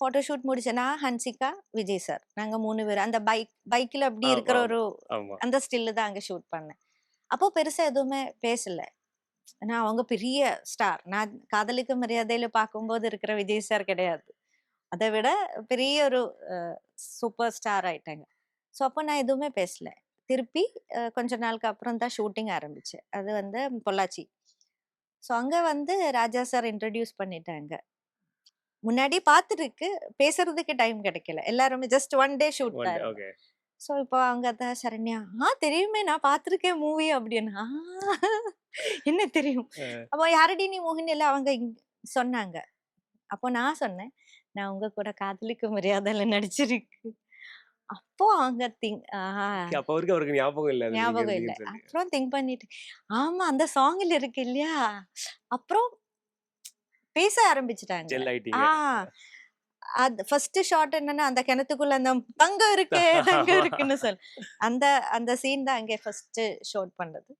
Photo shoot முடிச்சேன் நான் Hansika Vijay sir. நாங்க மூணு பேர் அந்த பைக் பைக்ல அப்படி இருக்கிற. ஒரு அந்த ஸ்டில்லு தான் அங்க ஷூட் பண்ணேன். அப்போ பெருசா எதுவுமே பேசல. நான் அவங்க பெரிய ஸ்டார். நான் காதலிக்க மரியாதையில பார்க்கும்போது இருக்கிற விஜய் சார் கிடையாது. அதை விட பெரிய ஒரு சூப்பர் ஸ்டார் ஆயிட்டாங்க. ஸோ அப்போ நான் எதுவுமே பேசல. திருப்பி கொஞ்ச நாளுக்கு அப்புறம் தான் ஷூட்டிங் ஆரம்பிச்சேன் அது வந்து பொள்ளாச்சி. ஸோ அங்க வந்து ராஜா சார் இன்ட்ரடியூஸ் பண்ணிட்டாங்க. முன்னாடி பார்த்துருக்கு பேசுறதுக்கு டைம் கிடைக்கல. எல்லாருமே just one day shoot so இப்போ அவங்க தான் சரண்யா ஆ தெரியுமே நான் பார்த்துருக்கேன் மூவி அப்படின்னு. "ஆ, என்ன தெரியும்? அப்போ யாரடி நீ மோகினி? எல்லாம் அவங்க சொன்னாங்க. அப்போ நான் சொன்னேன் நான் உங்க கூட காதலிக்க மரியாதையில நடிச்சிருக்கு. அப்போ அவங்க திங்க் அப்ப அவருக்கு ஞாபகம் இல்ல ஞாபகம் இல்லை. அப்புறம் திங்க் பண்ணிட்டு ஆமா அந்த சாங்ல இருக்கு இல்லையா? அப்புறம் பேச ஆரம்பிச்சிட்டாங்க. அது ஃபர்ஸ்ட் ஷாட் என்னன்னா அந்த கிணத்துக்குள்ள அந்த தங்கம் இருக்கு தங்கம் இருக்குன்னு சொல். அந்த அந்த சீன் தான் அங்கே ஃபர்ஸ்ட் ஷூட் பண்ணது.